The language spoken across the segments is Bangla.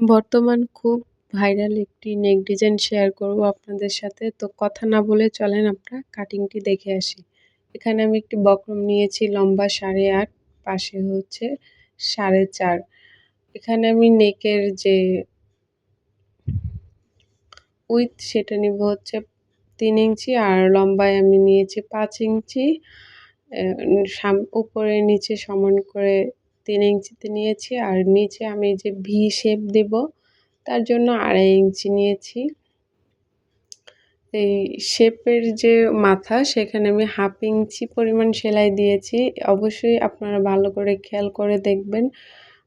বর্তমান খুব ভাইরাল একটি নেক ডিজাইন শেয়ার করব আপনাদের সাথে। তো কথা না বলে চলেন আমরা কাটিংটি দেখে আসি। এখানে আমি একটি বক্রম নিয়েছি, লম্বা সাড়ে আট, পাশে হচ্ছে সাড়ে চার। এখানে আমি নেকের যে উইথ সেটা নিব হচ্ছে তিন ইঞ্চি আর লম্বায় আমি নিয়েছি পাঁচ ইঞ্চি। উপরে নিচে সমান করে তিন ইঞ্চিতে নিয়েছি, আর নিচে আমি যে ভি শেপ দেব, তার জন্য আড়াই ইঞ্চি নিয়েছি। এই শেপের যে মাথা, সেখানে আমি হাফ ইঞ্চি পরিমাণ সেলাই দিয়েছি। অবশ্যই আপনারা ভালো করে খেয়াল করে দেখবেন।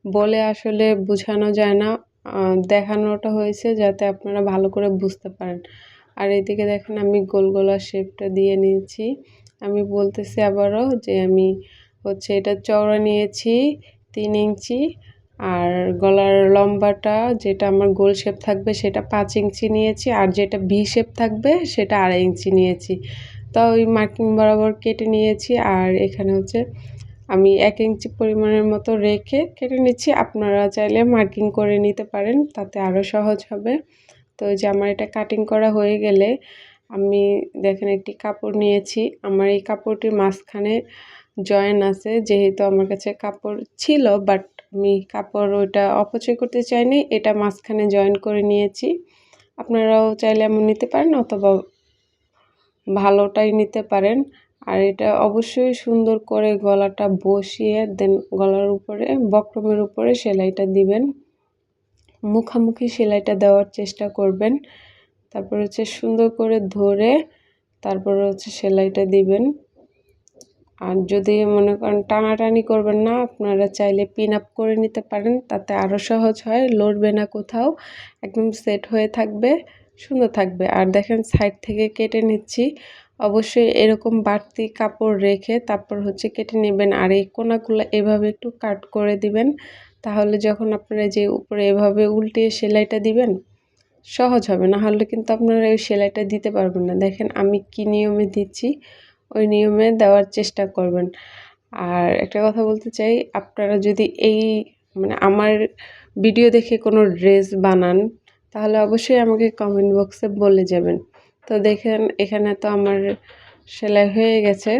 বলে আসলে বোঝানো যায় না দেখানোটা হয়েছে যাতে আপনারা ভালো করে বুঝতে পারেন। আর এদিকে দেখেন আমি গোল গোলা শেপটা দিয়ে নিয়েছি। আমি বলতেছি আবারও যে আমি হচ্ছে এটা চওড়া নিয়েছি তিন ইঞ্চি। আর গলার লম্বাটা যেটা আমার গোল শেপ থাকবে সেটা পাঁচ ইঞ্চি নিয়েছি, আর যেটা ভি শেপ থাকবে সেটা আড়াই ইঞ্চি নিয়েছি। তো ওই মার্কিং বরাবর কেটে নিয়েছি, আর এখানে হচ্ছে আমি এক ইঞ্চি পরিমাণের মতো রেখে কেটে নিচ্ছি। আপনারা চাইলে মার্কিং করে নিতে পারেন, তাতে আরও সহজ হবে। তো যে আমার এটা কাটিং করা হয়ে গেলে আমি দেখেন একটি কাপড় নিয়েছি। আমার এই কাপড়টির মাঝখানে জয়েন আছে, যেহেতু আমার কাছে কাপড় ছিল বাট আমি কাপড় ওইটা অপচয় করতে চাইনি, এটা মাঝখানে জয়েন করে নিয়েছি। আপনারাও চাইলে এমন নিতে পারেন, অথবা ভালোটাই নিতে পারেন। আর এটা অবশ্যই সুন্দর করে গলাটা বসিয়ে দেন গলার উপরে, বক্রমের উপরে সেলাইটা দিবেন। মুখামুখি সেলাইটা দেওয়ার চেষ্টা করবেন। তারপর হচ্ছে সুন্দর করে ধরে, তারপর হচ্ছে সেলাইটা দিবেন। আর যদি মনে করেন টানাটানি করবেন না, আপনারা চাইলে পিন আপ করে নিতে পারেন, তাতে আরও সহজ হয়, লড়বে না কোথাও, একদম সেট হয়ে থাকবে, সুন্দর থাকবে। আর দেখেন সাইড থেকে কেটে নিচ্ছি, অবশ্যই এরকম বাড়তি কাপড় রেখে তারপর হচ্ছে কেটে নেবেন। আর এই কোনাগুলো এভাবে একটু কাট করে দিবেন, তাহলে যখন আপনারা যে উপরে এভাবে উল্টে সেলাইটা দিবেন, সহজ হবে। না হলে কিন্তু আপনারা এই সেলাইটা দিতে পারবেন না। দেখেন আমি কি নিয়মে দিচ্ছি। ওই নিয়মে দেওয়ার চেষ্টা করবেন। আর একটা কথা বলতে চাই, আপনারা যদি এই মানে আমার ভিডিও দেখে কোনো ড্রেস বানান, তাহলে অবশ্যই আমাকে কমেন্ট বক্সে বলে যাবেন। তো দেখেন, এখানে তো আমার সেলাই হয়ে গেছে।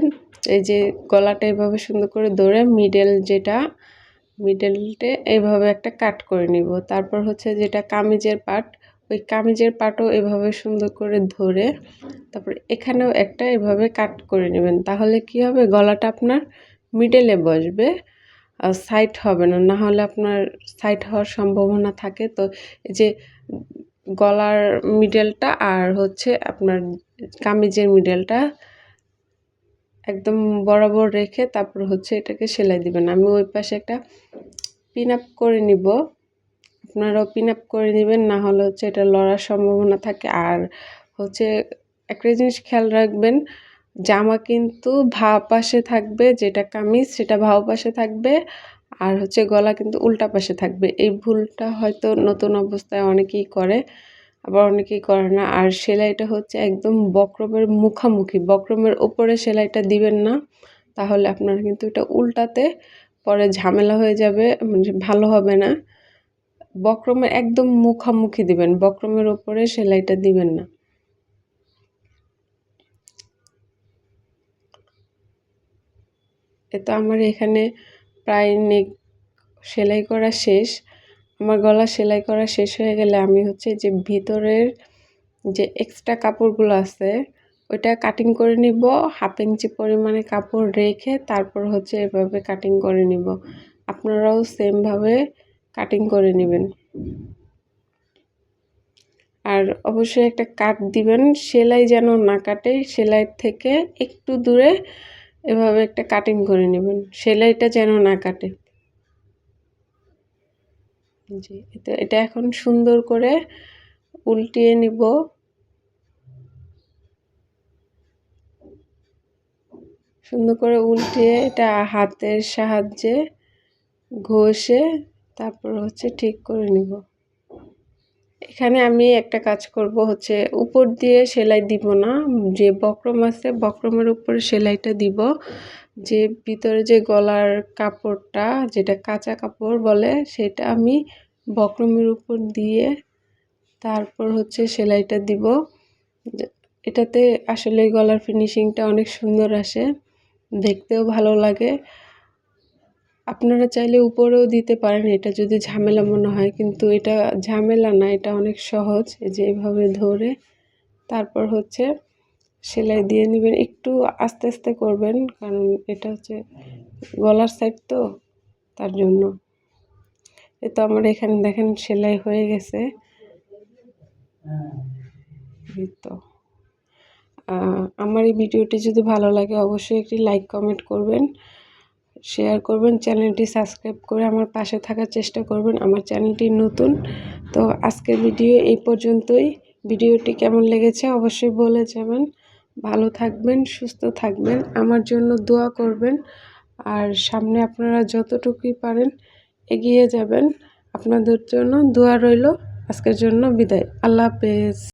এই যে গলাটা এভাবে সুন্দর করে দৌড়ে মিডল যেটা মিডলটে এইভাবে একটা কাট করে নিব। তারপর হচ্ছে যেটা কামিজের পাট ওই কামিজের পাটও এভাবে সুন্দর করে ধরে তারপর এখানেও একটা এভাবে কাট করে নেবেন। তাহলে কি হবে? গলাটা আপনার মিডেলে বসবে সাইড হবে না। না হলে আপনার সাইড হওয়ার সম্ভাবনা থাকে। তো এই যে গলার মিডলটা আর হচ্ছে আপনার কামিজের মিডেলটা একদম বরাবর রেখে তারপর হচ্ছে এটাকে সেলাই দিবেন। আমি ওই পাশে একটা পিন আপ করে নিব। আপনারাও পিন আপ করে নেবেন, না হলে হচ্ছে এটা লড়ার সম্ভাবনা থাকে। আর হচ্ছে একটা জিনিস খেয়াল রাখবেন, জামা কিন্তু ভাও পাশে থাকবে, যেটা কামিজ সেটা ভাও পাশে থাকবে, আর হচ্ছে গলা কিন্তু উল্টা পাশে থাকবে। এই ভুলটা হয়তো নতুন অবস্থায় অনেকেই করে, আবার অনেকেই করে না। আর সেলাইটা হচ্ছে একদম বক্রমের মুখামুখি, বক্রমের ওপরে সেলাইটা দিবেন না, তাহলে আপনার কিন্তু এটা উল্টাতে পরে ঝামেলা হয়ে যাবে মানে ভালো হবে না। বক্রমের একদম মুখামুখি দিবেন। বক্রমের ওপরে সেলাইটা দিবেন না। এ তো আমার এখানে প্রায় নেক সেলাই করা শেষ। আমার গলা সেলাই করা শেষ হয়ে গেলে আমি হচ্ছে যে ভিতরের যে এক্সট্রা কাপড়গুলো আছে, ওইটা কাটিং করে নিব। হাফ ইঞ্চি পরিমাণে কাপড় রেখে তারপর হচ্ছে এভাবে কাটিং করে নিব। আপনারাও সেমভাবে কাটিং করে নেবেন। আর অবশ্যই একটা কাট দিবেন, সেলাই যেন না কাটে, সেলাই থেকে একটু দূরে এভাবে একটা কাটিং করে নেবেন, সেলাইটা যেন না কাটে। জি এটা এখন সুন্দর করে উল্টিয়ে নিব। সুন্দর করে উল্টিয়ে এটা হাতের সাহায্যে ঘষে তারপর হচ্ছে ঠিক করে নিব। এখানে আমি একটা কাজ করব হচ্ছে উপর দিয়ে সেলাই দিব না, যে বক্রম আছে বক্রমের উপরে সেলাইটা দিব। যে ভিতরে যে গলার কাপড়টা যেটা কাঁচা কাপড় বলে সেটা আমি বক্রমের উপর দিয়ে তারপর হচ্ছে সেলাইটা দিব। এটাতে আসলে গলার ফিনিশিংটা অনেক সুন্দর আসে, দেখতেও ভালো লাগে। আপনারা চাইলে উপরেও দিতে পারেন, এটা যদি ঝামেলা মনে হয়, কিন্তু এটা ঝামেলা না, এটা অনেক সহজ। যে এভাবে ধরে, তারপর হচ্ছে সেলাই দিয়ে নেবেন। একটু আস্তে আস্তে করবেন, কারণ এটা হচ্ছে গলার সাইড তো, তার জন্য। এ তো আমার এখানে দেখেন সেলাই হয়ে গেছে। তো। আমার এই ভিডিওটি যদি ভালো লাগে, অবশ্যই একটি লাইক কমেন্ট করবেন। শেয়ার করবেন, চ্যানেলটি সাবস্ক্রাইব করে আমার পাশে থাকার চেষ্টা করবেন। আমার চ্যানেলটি নতুন, তো আজকের ভিডিও এই পর্যন্তই। ভিডিওটি কেমন লেগেছে অবশ্যই বলে যাবেন। ভালো থাকবেন, সুস্থ থাকবেন, আমার জন্য দোয়া করবেন। আর সামনে আপনারা যতটুকুই পারেন এগিয়ে যাবেন। আপনাদের জন্য দোয়া রইল। আজকের জন্য বিদায়। আল্লাহ হাফেজ।